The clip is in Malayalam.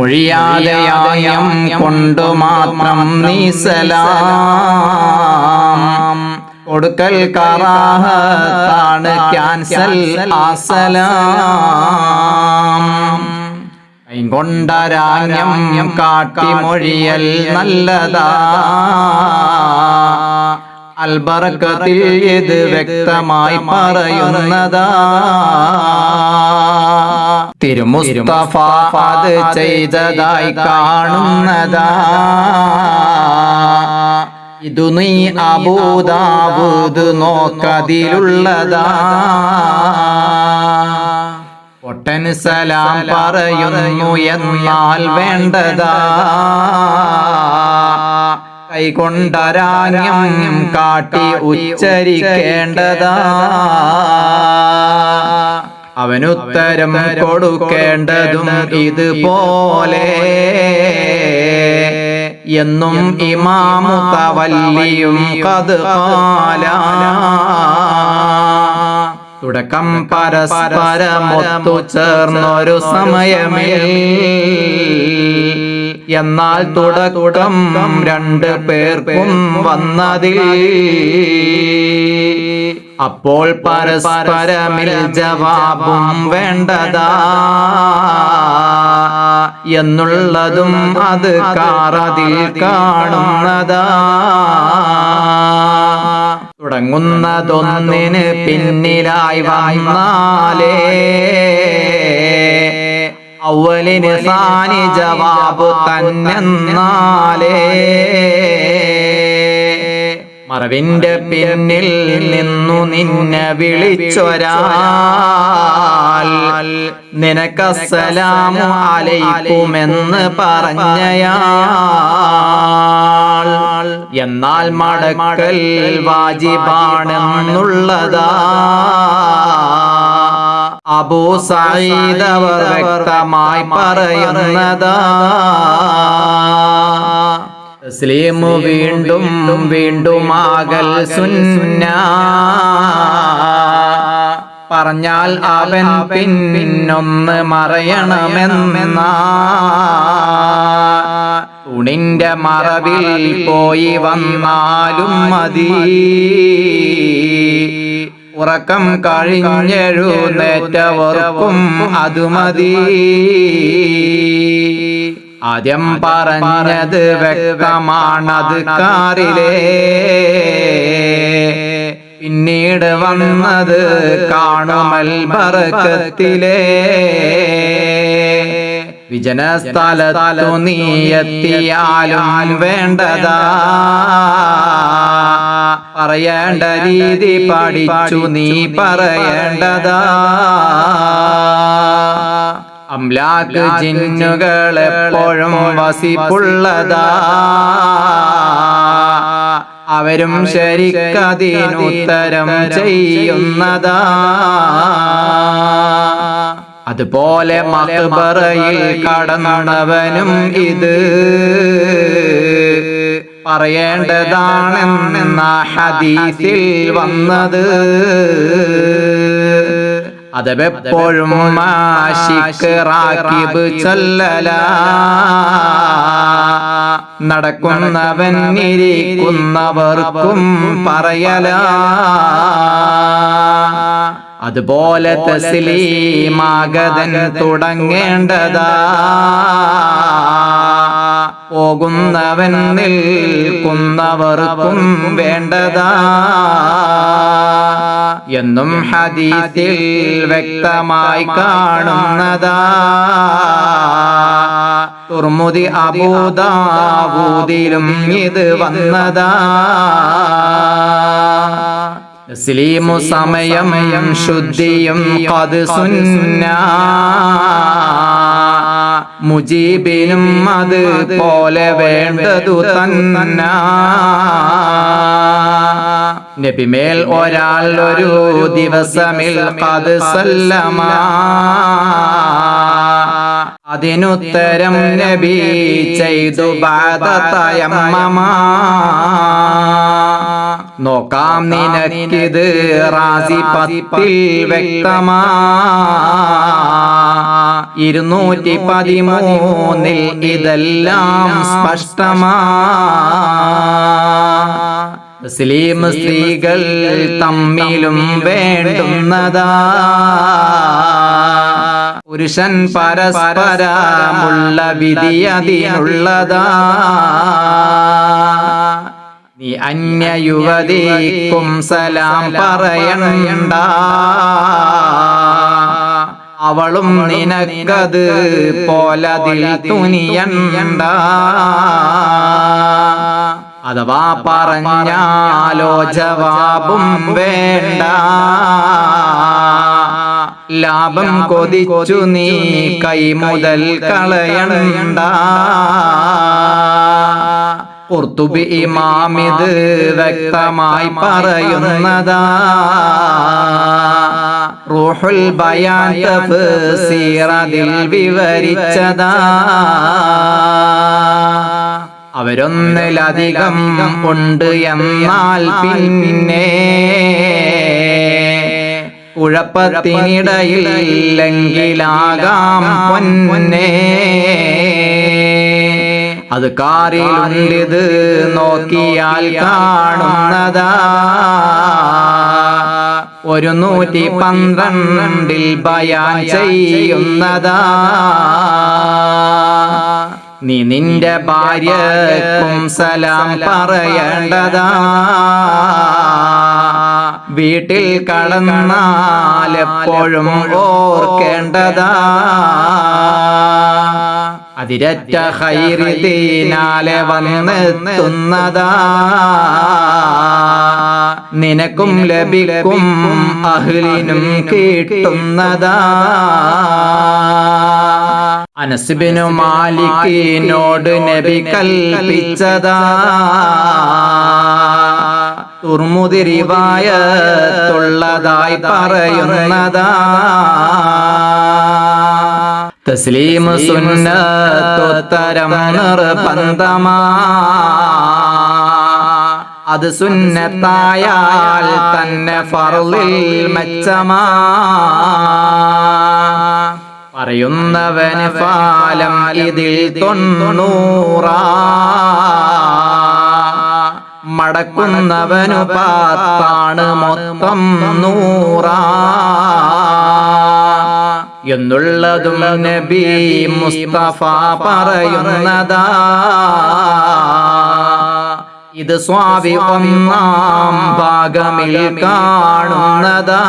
മൊഴിയാതെയായം കൊണ്ടു മാത്രം നീസലാം. കൊടുക്കൽ കറാഹത്താണ് ക്യാൻസൽ ആസലാം. കൊണ്ടരാഞ്ഞം കാട്ടി മൊഴിയൽ നല്ലതാ. അൽബറക്കത്തിൽ ഇത് വ്യക്തമായി പറയുന്നതാ. തിരുമുസ്തഫ അത് ചെയ്തതായി കാണുന്നതാ. ഇതു നീ അബൂദാബൂദ് നോക്കതിലുള്ളതാ. ഒട്ടൻ സലാം പറയുന്നു എന്നാൽ വേണ്ടതാ. കൈകൊണ്ടരാഞ്ഞം കാട്ടി ഉച്ചരിക്കേണ്ടതാ. അവനുത്തരം കൊടുക്കേണ്ടതും ഇതുപോലെ എന്നും ഇമാമു തവല്ലിയും കതുകാല. തുടക്കം പരസ്പരമൊത്തു ചേർന്നൊരു സമയമിൽ എന്നാൽ തുടക്കം രണ്ട് പേർക്കും വന്നതിൽ. അപ്പോൾ പരസ്പരമിൽ ജവാബും വേണ്ടതാ എന്നുള്ളതും അത് കാറതിൽ കാണുന്നതാ. തുടങ്ങുന്നതൊന്നിന് പിന്നിലായി വന്നാലേ അവലിന് സാനി ജവാബ് തന്നെന്നാലേ. മറവിന്റെ പിന്നിൽ നിന്നു നിന്നെ വിളിച്ചൊരാൽ നിനക്കസ്സലാമു അലയിക്കുമെന്ന് പറഞ്ഞയാൾ. എന്നാൽ മടക്കൽ വാജിബാണെന്നുള്ളതാ. അബൂ സഈദ് അവർ വ്യക്തമായി പറയുന്നതാ. തസ്ലീം വീണ്ടും വീണ്ടും ആകൽ സുന്ന. പറഞ്ഞാൽ അവൻ പിന്നൊന്ന് മറയണമെന്ന. തുണിന്റെ മറവിൽ പോയി വന്നാലും മതി. ഉറക്കം കഴിഞ്ഞെഴുന്നേറ്റവർക്കും അത് മതി ആദ്യം പറഞ്ഞത് വ്യക്തമാണത് കാറിലേ. പിന്നീട് വന്നത് കാണുമൽ പറക്കത്തിലേ വിജന സ്ഥലത്തു നീ എത്തിയാലും വേണ്ടതാ. പറയേണ്ട രീതി പാടിച്ചു നീ പറയേണ്ടതാ. അംലാക്ക് ജിന്നുകൾ എപ്പോഴും വസിപ്പുള്ളതാ. അവരും ശരിക്കതിനുത്തരം ചെയ്യുന്നതാ. അതുപോലെ മക്ബറയിൽ കടന്നവനും ഇത്. പറയേണ്ടതാണെന്ന ഹദീസിൽ വന്നത്. അതെപ്പോഴും മാഷിക്കറാക്കിബ് ചൊല്ലല. നടക്കുന്നവൻ ഇരിക്കുന്നവർക്കും പറയല. അതുപോലെ തസ്ലീമാഗതൻ തുടങ്ങേണ്ടതാ. പോകുന്നവൻ നിൽക്കുന്നവർക്കും വേണ്ടതാ എന്നും ഹദീസിൽ വ്യക്തമായി കാണുന്നതാ. തുർമുദി അബൂദാവൂദിലും ഇത് വന്നതാ. തസ്ലീമു സമയം ശുദ്ധിയും കത് സുന്ന. മുജീബിനും അത് പോലെ വേണ്ടതു തന്ന. നബിമേൽ ഒരാൾ ഒരു ദിവസമിൽ അത് സല്ലമാ. അതിനുത്തരം നബി ചെയ്തു ബാധതയമ്മ നോക്കാം നിനക്കിത് റാസി പത്തിൽ വ്യക്തമാ. ഇരുന്നൂറ്റി പതിമൂന്നിൽ ഇതെല്ലാം സ്പഷ്ടമാ. മുസ്ലിം സ്ത്രീകൾ തമ്മിലും വേണ്ടുന്നതാ. പുരുഷൻ പരസ്പരമുള്ള വിധി അതിനുള്ളതാ. നീ അന്യ യുവതിക്കും സലാം പറയണ്ട. അവളും നിനക്കത് പോലതിൽ തുനിയണ്ട. അഥവാ പറഞ്ഞാലോ ജവാബും വേണ്ട. ലാഭം കൊതിച്ചു നീ കൈ മുതൽ കളയണ്ട. കുർത്തുബി ഇമാമിത് വ്യക്തമായി പറയുന്നതാ. റൂഹുൽ ബയാൻ തഫ്സീറതിൽ വിവരിച്ചതാ. അവരൊന്നിലധികം ഉണ്ട് എന്നാൽ പിന്നെ കുഴപ്പത്തിനിടയില്ലെങ്കിലാകാം പൊന്നെ. അത് കാറിലുണ്ടിത് നോക്കിയാൽ കാണുന്നതാ. ഒരു നൂറ്റി പന്ത്രണ്ടിൽ ബയാൻ ചെയ്യുന്നതാ. നീ നിന്റെ ഭാര്യക്കും സലാം പറയേണ്ടതാ. വീട്ടിൽ കടന്നാലെപ്പോഴും ഓർക്കേണ്ടതാ. അതിരറ്റ ഹൈരിതീനാലെ വന്നെത്തുന്നതാ. നിനക്കും ലഭിക്കും അഹ്ലിനും കിട്ടുന്നതാ. അനസ്ബിനു മാലിക്കിനോട് നബി കൽപ്പിച്ചതാ. തുർമുതിരിവായ തുള്ളതായി പറയുന്നതാ. തസ്ലീം സുന്നത്തുത്തരം നിർബന്ധമാ. അത് സുന്നത്തായാൽ തന്നെ ഫർളിൽ മെച്ചമാ. പറയുന്നവന് ഫാലം ഇതിൽ തൊണ്ണൂറാ. മടക്കുന്നവനു പാത്താണ് മൊത്തം നൂറാ. എന്നുള്ളതും നബി മുസ്തഫ പറയുന്നതാ. ഇത് സ്വാമി ഒന്നാം ഭാഗമിൽ കാണുന്നതാ.